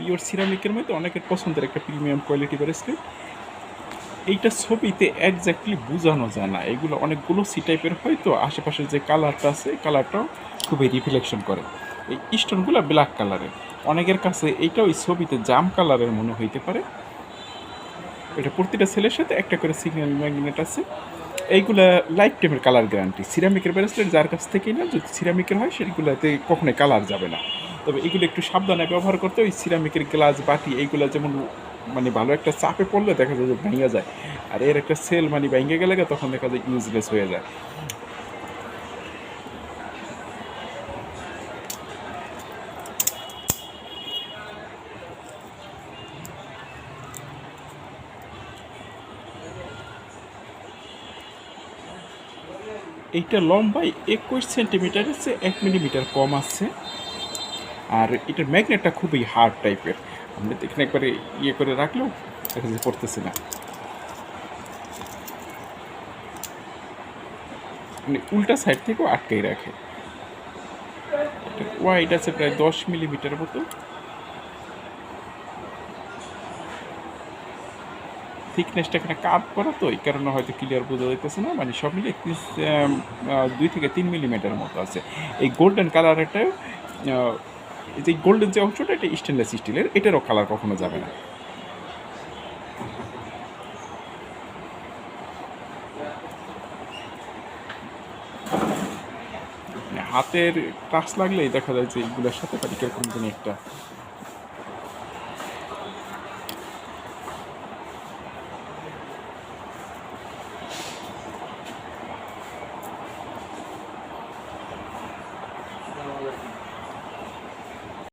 Pure সিরামিকের মধ্যে অনেকের পছন্দের একটা প্রিমিয়াম কোয়ালিটি ব্রেসলেট এইটা ছবিতে একজাক্টলি বোঝানো যায় না। এগুলো অনেকগুলো সি টাইপের হয়, তো আশেপাশে যে কালারটা আছে কালারটাও খুবই রিফ্লেকশন করে। এই স্টোনগুলো ব্ল্যাক কালারের অনেকের কাছে এইটা ওই ছবিতে জাম কালারের মনে হইতে পারে। এটা প্রতিটা সেলের সাথে একটা করে সিগন্যাল ম্যাগনেট আছে। এইগুলা লাইফ টাইমের কালার গ্যারান্টি সিরামিকের ব্রেসলেট যার কাছ থেকেই না, যদি সিরামিকের হয় সেগুলোতে কখনোই কালার যাবে না। তবে এগুলো একটু সাবধানে ব্যবহার করতে ওই সিরামিকের গ্লাস বাটি, এইগুলো যেমন মানে ভালো একটা চাপে পড়লে দেখা যায় যে ভেঙে যায়। আর এর একটা সেল মানে ভেঙে গেলে তখন দেখা যায় ইউজলেস হয়ে যায়। এইটা লম্বায় একুশ সেন্টিমিটারের চেয়ে এক মিলিমিটার কম আছে। আর এটার ম্যাগনেটটা খুবই হার্ড টাইপের আমরা এখানে একবারে ইয়ে করে রাখলেও দেখা যাচ্ছে পড়তেছে না। মানে উল্টা সাইড থেকেও আটকাই রাখে। এটা ওয়াইড আছে, প্রায় দশ মিলিমিটার মতো। থিকনেসটা এখানে কাপ করা তো, এই কারণে হয়তো ক্লিয়ার বোঝা যাইতেছে না। মানে সব মিলিয়ে দুই থেকে তিন মিলিমিটার মতো আছে। এই গোল্ডেন কালারটা এই যে গোল্ডেন যে অংশটা, এটা স্টেনলেস স্টিলের এটারও কালার কখনো যাবে না। হাতের টাচ লাগলেই দেখা যায় যে এইগুলোর সাথে কীরকম জানি একটা।